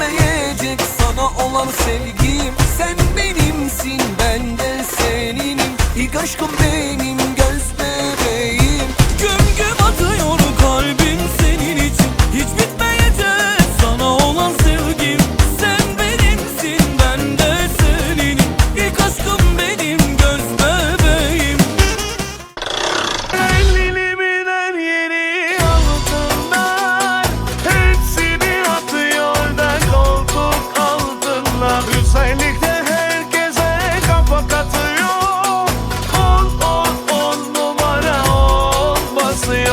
bitmeyecek sana olan sevgim. Sen benimsin ben de seninim. İlk aşkım benim. Güzellikte herkese kafa On on on numara on basıyor